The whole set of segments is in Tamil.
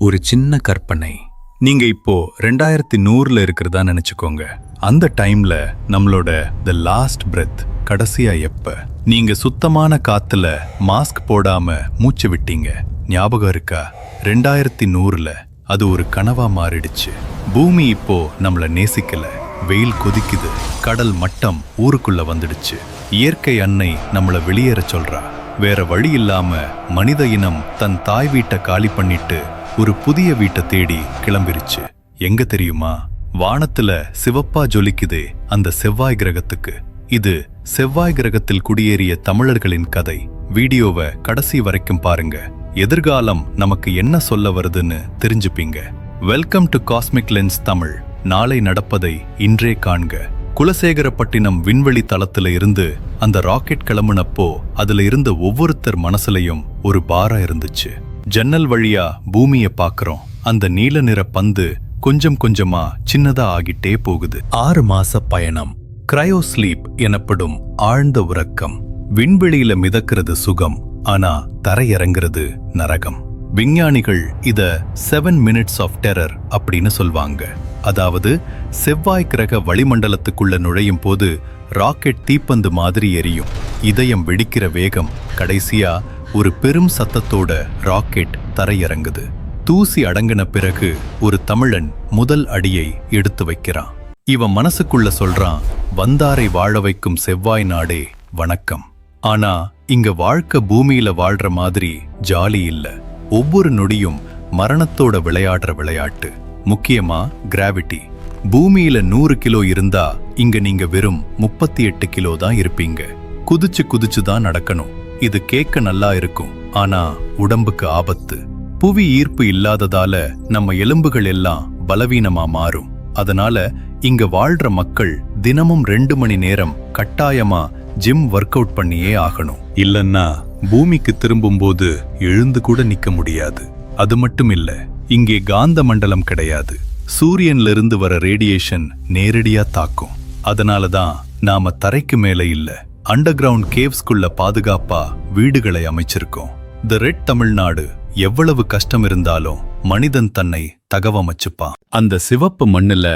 ஒரு சின்ன கற்பனை. நீங்க இப்போ ரெண்டாயிரத்தி நூறுல இருக்கிறதா நினைச்சுக்கோங்க. அந்த டைம்ல நம்மளோட த லாஸ்ட் பிரெத் கடைசியா எப்ப? நீங்க சுத்தமான காத்துல மாஸ்க் போடாம மூச்சு விட்டீங்க. ஞாபகம் இருக்கா? ரெண்டாயிரத்தி நூறுல அது ஒரு கனவா மாறிடுச்சு. பூமி இப்போ நம்மள நேசிக்கல. வெயில் கொதிக்குது. கடல் மட்டம் ஊருக்குள்ள வந்துடுச்சு. இயற்கை அன்னை நம்மள வெளியேற சொல்றா. வேற வழி இல்லாம மனித இனம் தன் தாய் வீட்டை காலி பண்ணிட்டு ஒரு புதிய வீட்டை தேடி கிளம்பிருச்சு. எங்க தெரியுமா? வானத்துல சிவப்பா ஜொலிக்குதே அந்த செவ்வாய் கிரகத்துக்கு. இது செவ்வாய் கிரகத்தில் குடியேறிய தமிழர்களின் கதை. வீடியோவை கடைசி வரைக்கும் பாருங்க. எதிர்காலம் நமக்கு என்ன சொல்ல வருதுன்னு தெரிஞ்சுப்பீங்க. Welcome to cosmic lens Tamil. நாளை நடப்பதை இன்றே காண்க. குலசேகரப்பட்டினம் விண்வெளி தளத்துல இருந்து அந்த ராக்கெட் கிளம்புனப்போ அதுல இருந்த ஒவ்வொருத்தர் மனசுலயும் ஒரு பாரம் இருந்துச்சு. ஜன்னல் வழியா பூமியை பார்க்கறோம். அந்த நீல நிற பந்து கொஞ்சம் கொஞ்சமா சின்னதா ஆகிட்டே போகுது. ஆறு மாச பயணம். கிரயோஸ்லீப் எனப்படும் ஆழ்ந்த உறக்கம். விண்வெளியில மிதக்கிறது சுகம் ஆனா தரையிறங்கிறது நரகம். விஞ்ஞானிகள் இத செவன் மினிட்ஸ் ஆஃப் டெரர் அப்படின்னு சொல்வாங்க. அதாவது செவ்வாய் கிரக வளிமண்டலத்துக்குள்ள நுழையும் போது ராக்கெட் தீப்பந்து மாதிரி எரியும். இதயம் வெடிக்கிற வேகம் கடைசியா ஒரு பெரும் சத்தத்தோட ராக்கெட் தரையிறங்குது. தூசி அடங்கின பிறகு ஒரு தமிழன் முதல் அடியை எடுத்து வைக்கிறான். இவன் மனசுக்குள்ள சொல்றான் வந்தாரை வாழ வைக்கும் செவ்வாய் நாடே வணக்கம். ஆனா இங்க வாழ்க்கை பூமியில வாழ்ற மாதிரி ஜாலி இல்ல. ஒவ்வொரு நொடியும் மரணத்தோட விளையாடுற விளையாட்டு. முக்கியமா கிராவிட்டி பூமியில நூறு கிலோ இருந்தா இங்க நீங்க வெறும் முப்பத்தி எட்டு கிலோ தான் இருப்பீங்க. குதிச்சு குதிச்சு தான் நடக்கணும். இது கேட்க நல்லா இருக்கும் ஆனா உடம்புக்கு ஆபத்து. புவி ஈர்ப்பு இல்லாததால நம்ம எலும்புகள் எல்லாம் பலவீனமா மாறும். அதனால இங்க வாழ்ற மக்கள் தினமும் ரெண்டு மணி நேரம் கட்டாயமா ஜிம் ஒர்க் அவுட் பண்ணியே ஆகணும். இல்லன்னா பூமிக்கு திரும்பும்போது எழுந்து கூட நிக்க முடியாது. அது மட்டும் இல்ல இங்கே காந்த மண்டலம் கிடையாது. சூரியன்ல இருந்து வர ரேடியேஷன் நேரடியா தாக்கும். அதனால தான் நாம தரைக்கு மேல இல்ல அண்டர் கிரவுண்ட் கேவ்ஸ்குள்ள பாதுகாப்பா வீடுகளை அமைச்சிருக்கோம். த ரெட் தமிழ்நாடு எவ்வளவு கஷ்டம் இருந்தாலும் மனிதன் தன்னை தகவமைச்சுப்பான். அந்த சிவப்பு மண்ணுல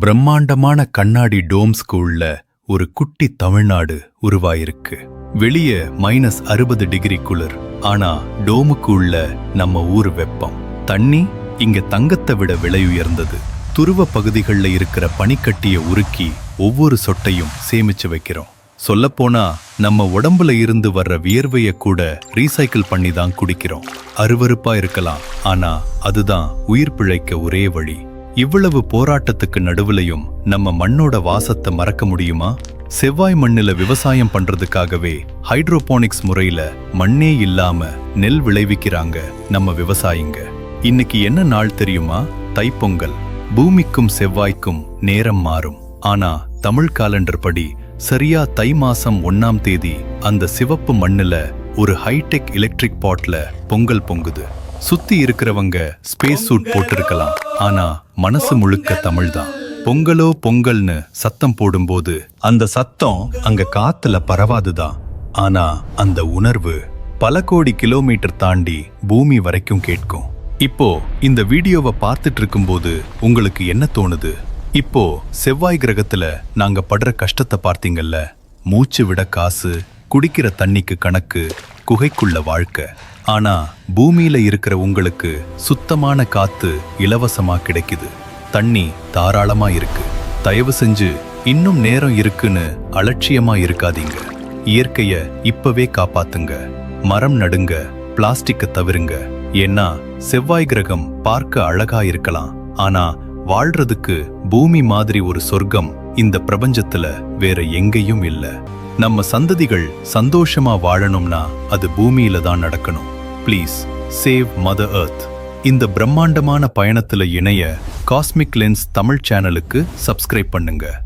பிரம்மாண்டமான கண்ணாடி டோம்ஸ்க்கு உள்ள ஒரு குட்டி தமிழ்நாடு உருவாயிருக்கு. வெளிய மைனஸ் அறுபது டிகிரி குளிர். ஆனா டோமுக்கு உள்ள நம்ம ஊர் வெப்பம். தண்ணி இங்க தங்கத்தை விட விலை உயர்ந்தது. துருவ பகுதிகளில் இருக்கிற பனிக்கட்டிய உருக்கி ஒவ்வொரு சொட்டையும் சேமிச்சு வைக்கிறோம். சொல்லப்போனா நம்ம உடம்புல இருந்து வர்ற வியர்வைய கூட ரீசைக்கிள் பண்ணி தான் குடிக்கிறோம். அருவருப்பா இருக்கலாம். ஆனா அதுதான் உயிர் பிழைக்க ஒரே வழி. இவ்வளவு போராட்டத்துக்கு நடுவுலையும் நம்ம மண்ணோட வாசத்தை மறக்க முடியுமா? செவ்வாய் மண்ணுல விவசாயம் பண்றதுக்காகவே ஹைட்ரோபோனிக்ஸ் முறையில மண்ணே இல்லாம நெல் விளைவிக்கிறாங்க நம்ம விவசாயிங்க. இன்னைக்கு என்ன நாள் தெரியுமா? தைப்பொங்கல். பூமிக்கும் செவ்வாய்க்கும் நேரம் மாறும். ஆனா தமிழ் காலண்டர் படி சரியா தை மாசம் ஒன்னாம் தேதி அந்த சிவப்பு மண்ணுல ஒரு ஹைடெக் எலக்ட்ரிக் பாட்ல பொங்கல் பொங்குது. சுத்தி இருக்கிறவங்க ஸ்பேஸ் சூட் போட்டிருக்கலாம். ஆனா மனசு முழுக்க தமிழ் தான் பொங்கலோ பொங்கல்னு சத்தம் போடும்போது அந்த சத்தம் அங்க காத்துல பரவாதுதான். ஆனா அந்த உணர்வு பல கோடி கிலோமீட்டர் தாண்டி பூமி வரைக்கும் கேட்கும். இப்போ இந்த வீடியோவை பார்த்துட்டு இருக்கும்போது உங்களுக்கு என்ன தோணுது? இப்போ செவ்வாய் கிரகத்துல நாங்க படுற கஷ்டத்தை பார்த்தீங்கல்ல? மூச்சு விட காசு குடிக்கிற தண்ணிக்கு கணக்கு குகைக்குள்ள வாழ்க்கை. ஆனா பூமியில இருக்கிற உங்களுக்கு சுத்தமான காத்து இலவசமா கிடைக்குது. தண்ணி தாராளமா இருக்கு. தயவு செஞ்சு இன்னும் நேரம் இருக்குன்னு அலட்சியமா இருக்காதீங்க. இயற்கைய இப்பவே காப்பாத்துங்க. மரம் நடுங்க பிளாஸ்டிக்க தவிருங்க. ஏன்னா செவ்வாய் கிரகம் பார்க்க அழகா இருக்கலாம். ஆனா வாழ்றதுக்கு பூமி மாதிரி ஒரு சொர்க்கம் இந்த பிரபஞ்சத்துல வேற எங்கேயும் இல்ல. நம்ம சந்ததிகள் சந்தோஷமா வாழணும்னா அது பூமியில தான் நடக்கணும். ப்ளீஸ் சேவ் மதர் எர்த் இந்த பிரம்மாண்டமான பயணத்துல இணைய காஸ்மிக் லென்ஸ் தமிழ் சேனலுக்கு சப்ஸ்கிரைப் பண்ணுங்க.